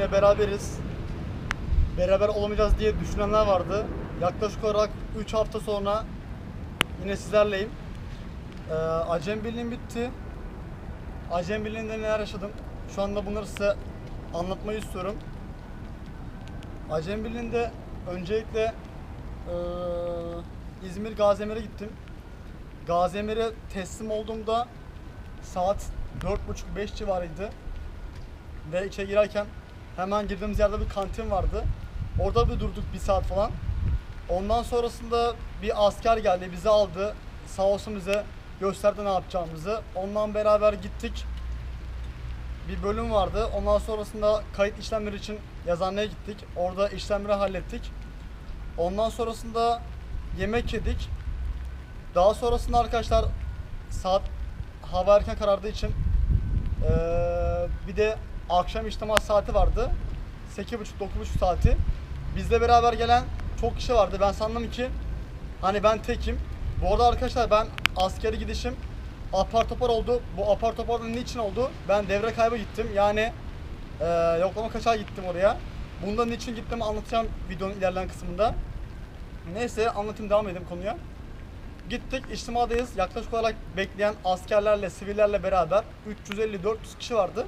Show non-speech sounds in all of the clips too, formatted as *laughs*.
yine beraberiz. Beraber olamayacağız diye düşünenler vardı. Yaklaşık olarak 3 hafta sonra yine sizlerleyim. Ee, Acem Birliği'm bitti. Acem Birliği'nde neler yaşadım? Şu anda bunları size anlatmayı istiyorum. Acem Birliği'nde öncelikle eee, İzmir Gaziemir'e gittim. Gaziemir'e teslim olduğumda saat 4.30-5 civarıydı. Ve içeri girerken hemen girdiğimiz yerde bir kantin vardı. Orada bir durduk bir saat falan. Ondan sonrasında bir asker geldi bizi aldı. Sağ olsun bize gösterdi ne yapacağımızı. Ondan beraber gittik. Bir bölüm vardı. Ondan sonrasında kayıt işlemleri için yazıhaneye gittik. Orada işlemleri hallettik. Ondan sonrasında yemek yedik. Daha sonrasında arkadaşlar saat hava erken karardığı için eee, bir de akşam işlem saati vardı. 8.30-9.30 saati. Bizle beraber gelen çok kişi vardı. Ben sandım ki hani ben tekim. Bu arada arkadaşlar ben askeri gidişim apar topar oldu. Bu apar topar niçin oldu? Ben devre kaybı gittim. Yani eee yoklama kaçağı gittim oraya. Bunda niçin gittim anlatacağım videonun ilerleyen kısmında. Neyse anlatayım devam edeyim konuya. Gittik içtimadayız. Yaklaşık olarak bekleyen askerlerle, sivillerle beraber 350-400 kişi vardı.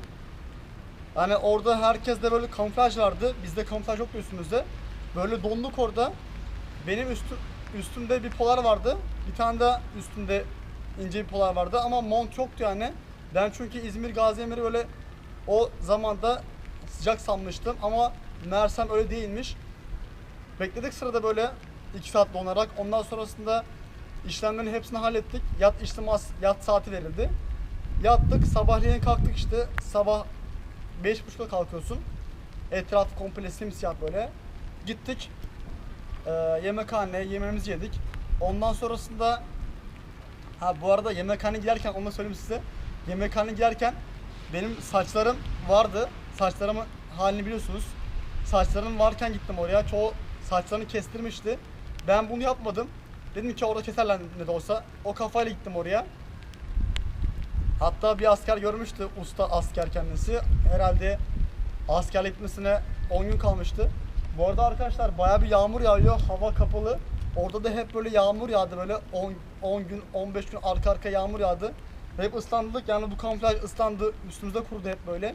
Yani orada herkes de böyle kamuflaj vardı. Bizde kamuflaj yoktu üstümüzde. Böyle donduk orada. Benim üstüm, üstümde bir polar vardı. Bir tane de üstümde ince bir polar vardı ama mont yoktu yani. Ben çünkü İzmir Gazi Emir'i böyle o zamanda sıcak sanmıştım ama meğersem öyle değilmiş. Bekledik sırada böyle 2 saat donarak. Ondan sonrasında işlemlerin hepsini hallettik. Yat işlem yat saati verildi. Yattık. Sabahleyin kalktık işte. Sabah 5.30'da kalkıyorsun. Etraf komple simsiyah böyle. Gittik. Ee, yemekhane yemeğimizi yedik. Ondan sonrasında ha bu arada yemekhane giderken onu söyleyeyim size. Yemekhane giderken benim saçlarım vardı. Saçlarımın halini biliyorsunuz. Saçlarım varken gittim oraya. Çoğu saçlarını kestirmişti. Ben bunu yapmadım. Dedim ki orada keserler ne de olsa. O kafayla gittim oraya. Hatta bir asker görmüştü. Usta asker kendisi. Herhalde askerlik gitmesine 10 gün kalmıştı. Bu arada arkadaşlar baya bir yağmur yağıyor. Hava kapalı. Orada da hep böyle yağmur yağdı böyle 10, 10 gün 15 gün arka arka yağmur yağdı. Hep ıslandık yani bu kamuflaj ıslandı üstümüzde kurudu hep böyle.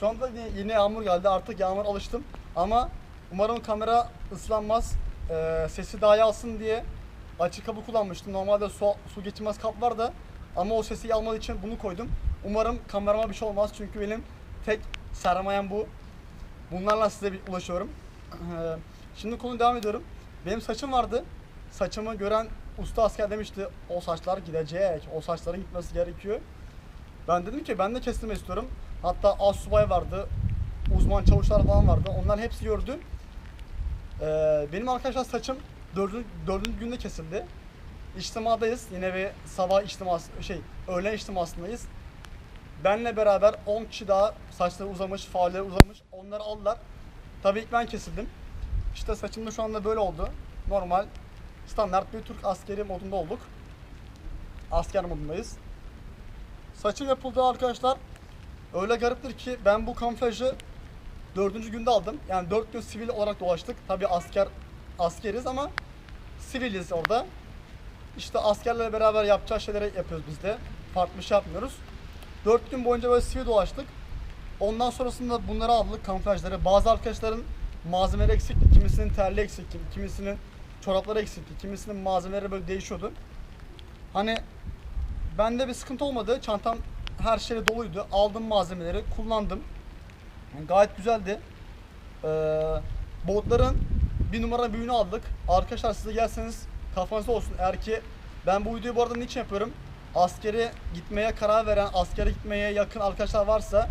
Şu anda yine, yağmur geldi artık yağmur alıştım ama umarım kamera ıslanmaz Ee, sesi daha iyi alsın diye açık kapı kullanmıştım. Normalde su, su geçirmez kap var da ama o sesi almadığı için bunu koydum. Umarım kamerama bir şey olmaz çünkü benim tek sermayem bu. Bunlarla size bir ulaşıyorum. Ee, Şimdi konu devam ediyorum. Benim saçım vardı. Saçımı gören usta asker demişti o saçlar gidecek. O saçların gitmesi gerekiyor. Ben dedim ki ben de kestirme istiyorum. Hatta az subay vardı. Uzman çavuşlar falan vardı. Onlar hepsi gördü. Ee, benim arkadaşlar saçım dördüncü, dördüncü günde kesildi. İçtimadayız. Yine bir sabah içtiması, şey öğlen içtimasındayız. Benle beraber 10 kişi daha saçları uzamış, faalleri uzamış. Onları aldılar. Tabii ilk ben kesildim. İşte saçım da şu anda böyle oldu. Normal standart bir Türk askeri modunda olduk. Asker modundayız. Saçım yapıldı arkadaşlar. Öyle gariptir ki ben bu kamuflajı dördüncü günde aldım. Yani dört gün sivil olarak dolaştık. Tabi asker askeriz ama siviliz orada. İşte askerlerle beraber yapacağı şeyleri yapıyoruz biz de. Farklı şey yapmıyoruz. Dört gün boyunca böyle sivil dolaştık. Ondan sonrasında bunları aldık kamuflajları. Bazı arkadaşların malzemeleri eksikti. Kimisinin terli eksikti. Kimisinin çorapları eksikti. Kimisinin malzemeleri böyle değişiyordu. Hani bende bir sıkıntı olmadı. Çantam her şeyle doluydu. Aldım malzemeleri, kullandım. Yani gayet güzeldi. Ee, botların bir numara büyüğünü aldık. Arkadaşlar size gelseniz kafanızda olsun. Eğer ki ben bu videoyu bu arada niçin yapıyorum? Askere gitmeye karar veren, askere gitmeye yakın arkadaşlar varsa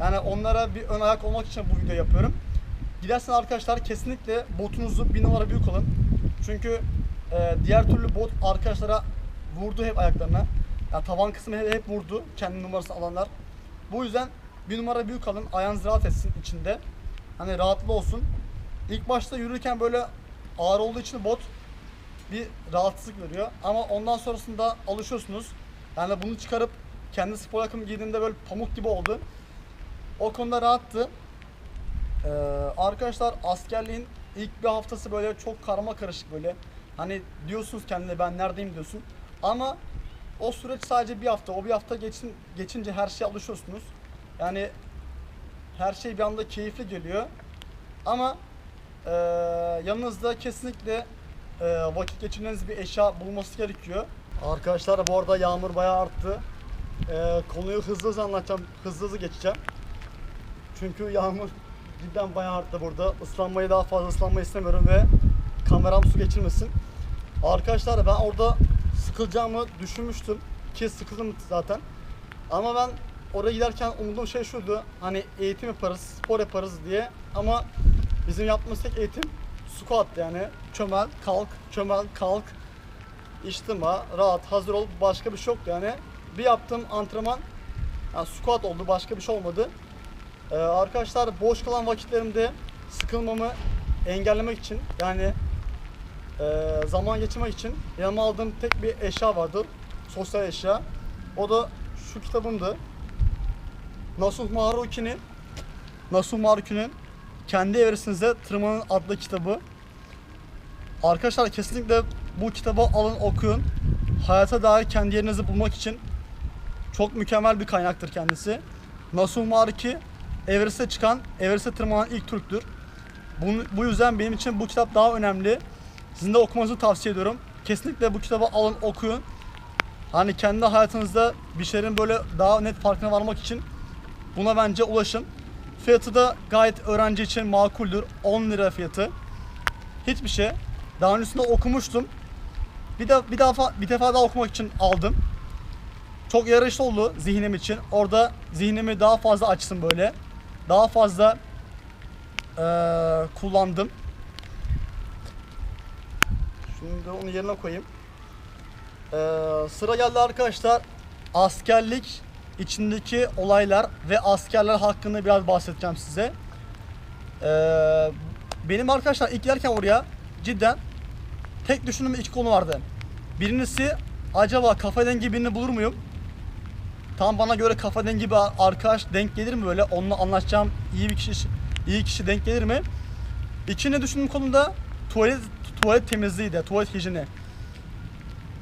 yani onlara bir ön ayak olmak için bu videoyu yapıyorum. Giderseniz arkadaşlar kesinlikle botunuzu bir numara büyük alın. Çünkü e, diğer türlü bot arkadaşlara vurdu hep ayaklarına. Yani tavan kısmı hep, hep vurdu kendi numarasını alanlar. Bu yüzden bir numara büyük alın. Ayağınız rahat etsin içinde. Hani rahatlı olsun. İlk başta yürürken böyle ağır olduğu için bot bir rahatsızlık veriyor. Ama ondan sonrasında alışıyorsunuz. Yani bunu çıkarıp kendi spor ayakkabımı giydiğimde böyle pamuk gibi oldu. O konuda rahattı. Ee, arkadaşlar askerliğin ilk bir haftası böyle çok karma karışık böyle. Hani diyorsunuz kendine ben neredeyim diyorsun. Ama o süreç sadece bir hafta. O bir hafta geçin, geçince her şeye alışıyorsunuz. Yani her şey bir anda keyifli geliyor. Ama eee, yanınızda kesinlikle eee, vakit geçirmeniz bir eşya bulması gerekiyor. Arkadaşlar bu arada yağmur bayağı arttı. Eee, konuyu hızlı hızlı anlatacağım, hızlı hızlı geçeceğim. Çünkü yağmur *laughs* cidden bayağı arttı burada. Islanmayı daha fazla ıslanmayı istemiyorum ve kameram su geçirmesin. Arkadaşlar ben orada sıkılacağımı düşünmüştüm. Ki sıkıldım zaten. Ama ben oraya giderken umduğum şey şuydu. Hani eğitim yaparız, spor yaparız diye. Ama bizim yaptığımız tek eğitim squat yani. Çömel, kalk, çömel, kalk. İçtima, rahat, hazır ol. Başka bir şey yoktu yani. Bir yaptığım antrenman yani squat oldu. Başka bir şey olmadı. Ee, arkadaşlar boş kalan vakitlerimde sıkılmamı engellemek için yani e, zaman geçirmek için yanıma aldığım tek bir eşya vardı. Sosyal eşya. O da şu kitabımdı. Nasuh Maharuki'nin Nasuh Maharuki'nin Kendi Evresinize Tırmanın adlı kitabı. Arkadaşlar kesinlikle bu kitabı alın okuyun. Hayata dair kendi yerinizi bulmak için çok mükemmel bir kaynaktır kendisi. Nasuh Maruki Everest'e çıkan, Everest'e tırmanan ilk Türktür. Bunu, bu yüzden benim için bu kitap daha önemli. Sizin de okumanızı tavsiye ediyorum. Kesinlikle bu kitabı alın okuyun. Hani kendi hayatınızda bir şeylerin böyle daha net farkına varmak için buna bence ulaşın. Fiyatı da gayet öğrenci için makuldür. 10 lira fiyatı. Hiçbir şey. Daha öncesinde okumuştum. Bir de bir defa bir defa daha okumak için aldım. Çok yararlı oldu zihnim için. Orada zihnimi daha fazla açsın böyle. Daha fazla eee, kullandım. Şimdi onu yerine koyayım. Eee, sıra geldi arkadaşlar. Askerlik içindeki olaylar ve askerler hakkında biraz bahsedeceğim size. Eee, benim arkadaşlar ilk gelirken oraya cidden tek düşündüğüm iki konu vardı. Birincisi acaba kafa dengi birini bulur muyum? Tam bana göre kafa dengi bir arkadaş denk gelir mi böyle? Onunla anlaşacağım iyi bir kişi iyi kişi denk gelir mi? İkinci düşündüğüm konuda tuvalet tuvalet temizliğiydi, tuvalet hijyeni.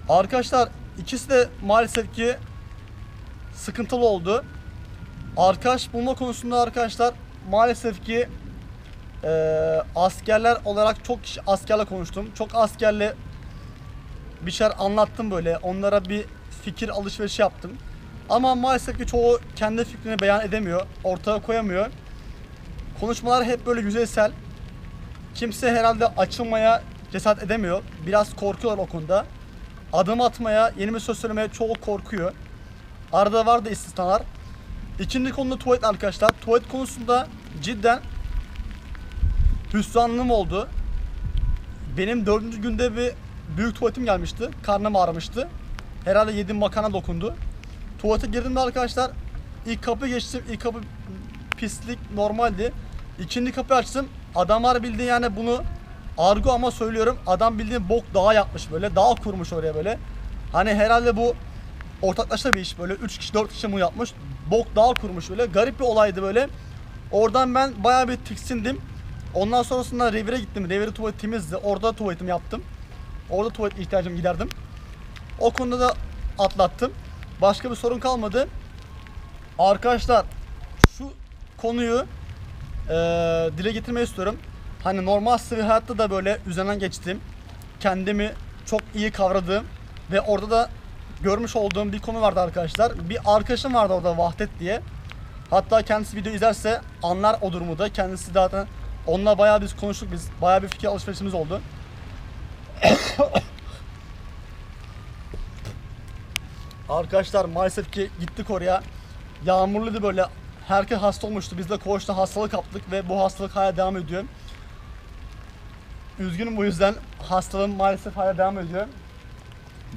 Arkadaşlar ikisi de maalesef ki sıkıntılı oldu. Arkadaş bulma konusunda arkadaşlar maalesef ki eee, askerler olarak çok kişi askerle konuştum. Çok askerle bir şeyler anlattım böyle. Onlara bir fikir alışverişi yaptım. Ama maalesef ki çoğu kendi fikrini beyan edemiyor. Ortaya koyamıyor. Konuşmalar hep böyle yüzeysel. Kimse herhalde açılmaya cesaret edemiyor. Biraz korkuyorlar o konuda. Adım atmaya, yeni bir söz söylemeye çoğu korkuyor. Arada var da istisnalar. İkinci konuda tuvalet arkadaşlar. Tuvalet konusunda cidden hüsranlığım oldu. Benim dördüncü günde bir büyük tuvaletim gelmişti. Karnım ağrımıştı. Herhalde yediğim makarna dokundu. Tuvalete girdiğimde arkadaşlar ilk kapı geçtim. İlk kapı pislik normaldi. İkinci kapı açtım. Adamlar bildiğin yani bunu argo ama söylüyorum. Adam bildiğin bok dağı yapmış böyle. Dağ kurmuş oraya böyle. Hani herhalde bu ortaklaşa bir iş böyle 3 kişi 4 kişi bunu yapmış. Bok dağ kurmuş böyle. Garip bir olaydı böyle. Oradan ben bayağı bir tiksindim. Ondan sonrasında revire gittim. Reviri tuvalet temizdi. Orada tuvaletimi yaptım. Orada tuvalet ihtiyacımı giderdim. O konuda da atlattım. Başka bir sorun kalmadı. Arkadaşlar şu konuyu eee, dile getirmeyi istiyorum. Hani normal sivil hayatta da böyle üzerinden geçtim. Kendimi çok iyi kavradığım ve orada da görmüş olduğum bir konu vardı arkadaşlar. Bir arkadaşım vardı orada Vahdet diye. Hatta kendisi video izlerse anlar o durumu da. Kendisi zaten onunla bayağı biz konuştuk biz. Bayağı bir fikir alışverişimiz oldu. *coughs* Arkadaşlar maalesef ki gittik oraya. Yağmurluydu böyle. Herkes hasta olmuştu. Biz de koğuşta hastalık kaptık ve bu hastalık hala devam ediyor. Üzgünüm bu yüzden hastalığım maalesef hala devam ediyor.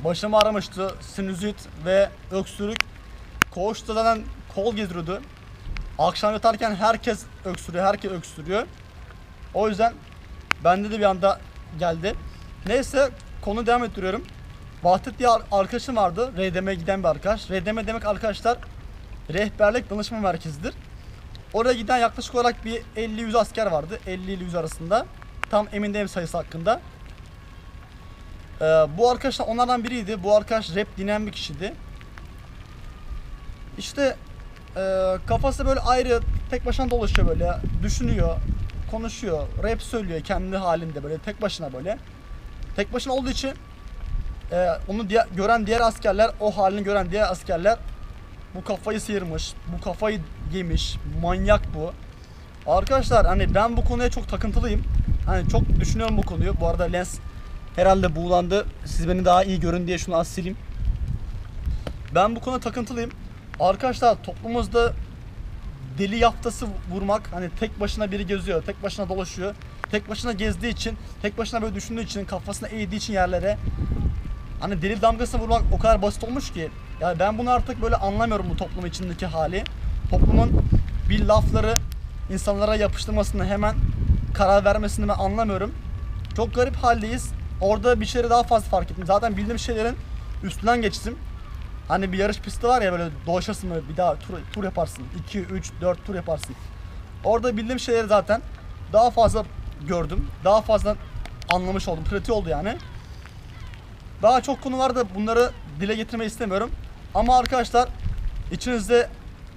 Başım ağrımıştı. Sinüzit ve öksürük. Koğuşta zaten kol gezdiriyordu. Akşam yatarken herkes öksürüyor, herkes öksürüyor. O yüzden bende de bir anda geldi. Neyse konu devam ettiriyorum. Vahdet diye ar- arkadaşım vardı. RDM'ye giden bir arkadaş. RDM demek arkadaşlar rehberlik danışma merkezidir. Oraya giden yaklaşık olarak bir 50-100 asker vardı. 50 ile 100 arasında. Tam emin değilim sayısı hakkında. Ee, bu arkadaşlar onlardan biriydi. Bu arkadaş rap dinleyen bir kişiydi. İşte e, kafası böyle ayrı tek başına dolaşıyor böyle. Düşünüyor, konuşuyor, rap söylüyor kendi halinde böyle tek başına böyle. Tek başına olduğu için e, onu diğer, gören diğer askerler, o halini gören diğer askerler bu kafayı sıyırmış, bu kafayı yemiş, manyak bu. Arkadaşlar hani ben bu konuya çok takıntılıyım. Hani çok düşünüyorum bu konuyu. Bu arada lens herhalde buğulandı. Siz beni daha iyi görün diye şunu az sileyim. Ben bu konuda takıntılıyım. Arkadaşlar toplumumuzda deli yaftası vurmak hani tek başına biri geziyor, tek başına dolaşıyor. Tek başına gezdiği için, tek başına böyle düşündüğü için, kafasına eğdiği için yerlere hani deli damgasını vurmak o kadar basit olmuş ki. Yani ben bunu artık böyle anlamıyorum bu toplum içindeki hali. Toplumun bir lafları insanlara yapıştırmasını hemen karar vermesini ben anlamıyorum. Çok garip haldeyiz. Orada bir şeyleri daha fazla fark ettim. Zaten bildiğim şeylerin üstünden geçtim. Hani bir yarış pisti var ya böyle dolaşırsın böyle bir daha tur, tur yaparsın. 2, 3, 4 tur yaparsın. Orada bildiğim şeyleri zaten daha fazla gördüm. Daha fazla anlamış oldum. Pratik oldu yani. Daha çok konu var da bunları dile getirmeyi istemiyorum. Ama arkadaşlar içinizde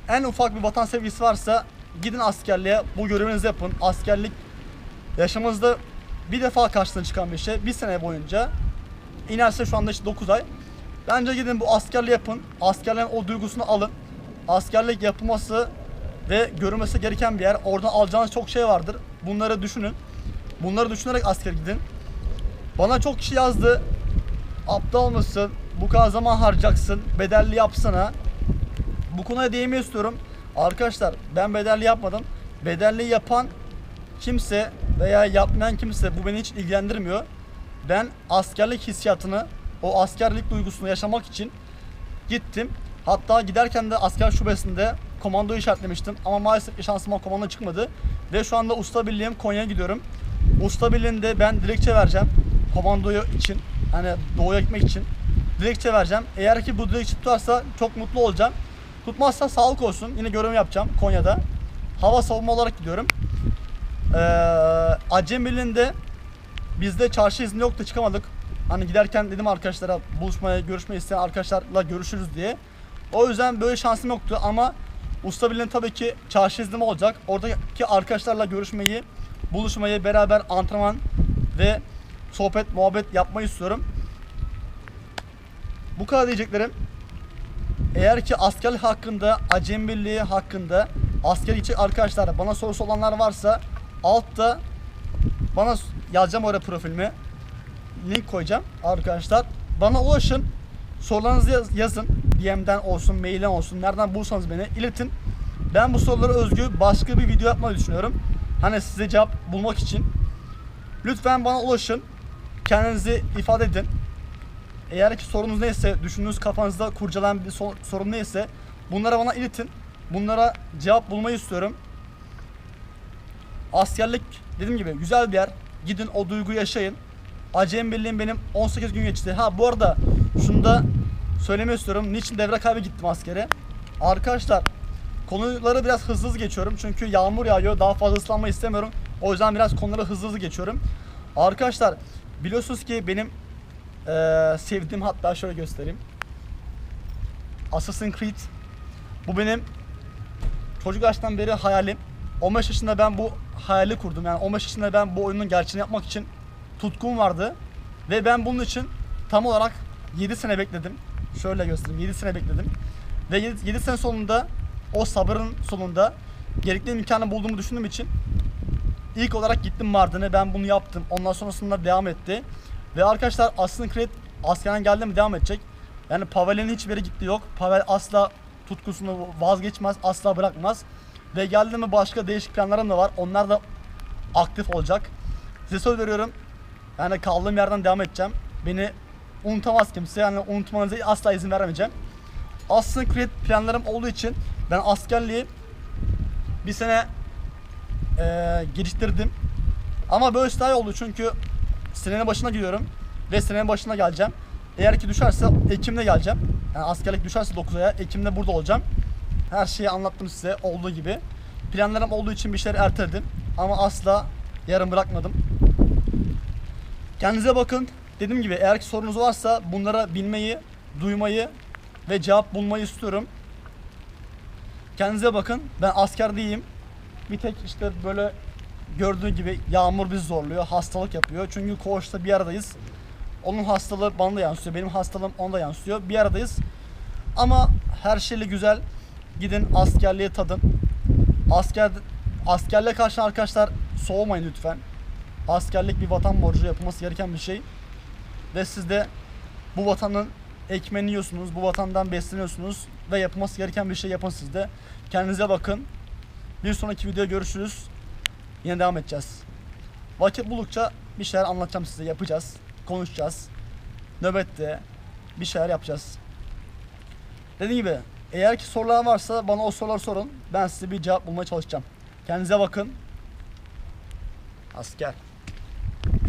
en ufak bir vatan sevgisi varsa gidin askerliğe bu görevinizi yapın. Askerlik yaşamınızda bir defa karşısına çıkan bir şey. Bir sene boyunca inerse şu anda işte 9 ay. Bence gidin bu askerliği yapın. Askerlerin o duygusunu alın. Askerlik yapılması ve görülmesi gereken bir yer. Oradan alacağınız çok şey vardır. Bunları düşünün. Bunları düşünerek asker gidin. Bana çok kişi yazdı. Aptal mısın? Bu kadar zaman harcayacaksın. Bedelli yapsana. Bu konuya değinmeyi istiyorum. Arkadaşlar ben bedelli yapmadım. Bedelli yapan kimse veya yapmayan kimse bu beni hiç ilgilendirmiyor. Ben askerlik hissiyatını, o askerlik duygusunu yaşamak için gittim. Hatta giderken de asker şubesinde komando işaretlemiştim ama maalesef şansıma komando çıkmadı. Ve şu anda usta birliğim Konya'ya gidiyorum. Usta birliğinde ben dilekçe vereceğim komandoyu için. Hani doğuya gitmek için. Dilekçe vereceğim. Eğer ki bu dilekçe tutarsa çok mutlu olacağım. Tutmazsa sağlık olsun. Yine görev yapacağım Konya'da. Hava savunma olarak gidiyorum. Ee, bizde çarşı izni yoktu çıkamadık. Hani giderken dedim arkadaşlara buluşmaya, görüşmeyi isteyen arkadaşlarla görüşürüz diye. O yüzden böyle şansım yoktu ama Usta Birliği'nin tabii ki çarşı iznim olacak. Oradaki arkadaşlarla görüşmeyi, buluşmayı, beraber antrenman ve sohbet, muhabbet yapmayı istiyorum. Bu kadar diyeceklerim. Eğer ki askerlik hakkında, Acem Birliği hakkında asker için arkadaşlar bana sorusu olanlar varsa altta bana yazacağım oraya profilimi. Link koyacağım arkadaşlar. Bana ulaşın. Sorularınızı yaz- yazın. DM'den olsun, mailden olsun. Nereden bulursanız beni iletin. Ben bu sorulara özgü başka bir video yapmayı düşünüyorum. Hani size cevap bulmak için. Lütfen bana ulaşın. Kendinizi ifade edin. Eğer ki sorunuz neyse, düşündüğünüz kafanızda kurcalayan bir so- sorun neyse bunlara bana iletin. Bunlara cevap bulmayı istiyorum. Askerlik dediğim gibi güzel bir yer. Gidin o duyguyu yaşayın. Acem Birliği'm benim 18 gün geçti. Ha bu arada şunu da söylemek istiyorum. Niçin devre kaybı gittim askere? Arkadaşlar konuları biraz hızlı hızlı geçiyorum. Çünkü yağmur yağıyor. Daha fazla ıslanmayı istemiyorum. O yüzden biraz konuları hızlı hızlı geçiyorum. Arkadaşlar biliyorsunuz ki benim eee, sevdiğim hatta şöyle göstereyim. Assassin's Creed. Bu benim çocuk yaştan beri hayalim. 15 yaşında ben bu hayali kurdum. Yani 15 yaşında ben bu oyunun gerçeğini yapmak için tutkum vardı. Ve ben bunun için tam olarak 7 sene bekledim. Şöyle göstereyim. 7 sene bekledim. Ve 7, sene sonunda o sabırın sonunda gerekli imkanı bulduğumu düşündüğüm için ilk olarak gittim Mardin'e. Ben bunu yaptım. Ondan sonrasında devam etti. Ve arkadaşlar Assassin's Creed askerden geldi mi devam edecek. Yani Pavel'in hiçbir yere gitti yok. Pavel asla tutkusunu vazgeçmez, asla bırakmaz. Ve geldi başka değişik planlarım da var. Onlar da aktif olacak. Size söz veriyorum. Yani kaldığım yerden devam edeceğim. Beni unutamaz kimse. Yani unutmanıza asla izin vermeyeceğim. Assassin's Creed planlarım olduğu için ben askerliği bir sene eee geliştirdim. Ama böyle daha iyi oldu çünkü senenin başına gidiyorum ve senenin başına geleceğim. Eğer ki düşerse Ekim'de geleceğim. Yani askerlik düşerse 9 aya Ekim'de burada olacağım. Her şeyi anlattım size olduğu gibi. planlarım olduğu için bir şeyler erteledim. Ama asla yarım bırakmadım. Kendinize bakın. Dediğim gibi eğer ki sorunuz varsa bunlara bilmeyi, duymayı ve cevap bulmayı istiyorum. Kendinize bakın. Ben asker değilim. Bir tek işte böyle gördüğün gibi yağmur bizi zorluyor. Hastalık yapıyor. Çünkü koğuşta bir aradayız. Onun hastalığı bana da yansıyor. Benim hastalığım ona da yansıyor. Bir aradayız. Ama her şeyle güzel. Gidin askerliği tadın. Asker askerliğe karşı arkadaşlar soğumayın lütfen. Askerlik bir vatan borcu yapılması gereken bir şey. Ve siz de bu vatanın ekmeğini yiyorsunuz. Bu vatandan besleniyorsunuz. Ve yapılması gereken bir şey yapın siz de. Kendinize bakın. Bir sonraki videoda görüşürüz. Yine devam edeceğiz. Vakit buldukça bir şeyler anlatacağım size. Yapacağız. Konuşacağız. Nöbette bir şeyler yapacağız. Dediğim gibi eğer ki sorular varsa bana o soruları sorun. Ben size bir cevap bulmaya çalışacağım. Kendinize bakın. Asker.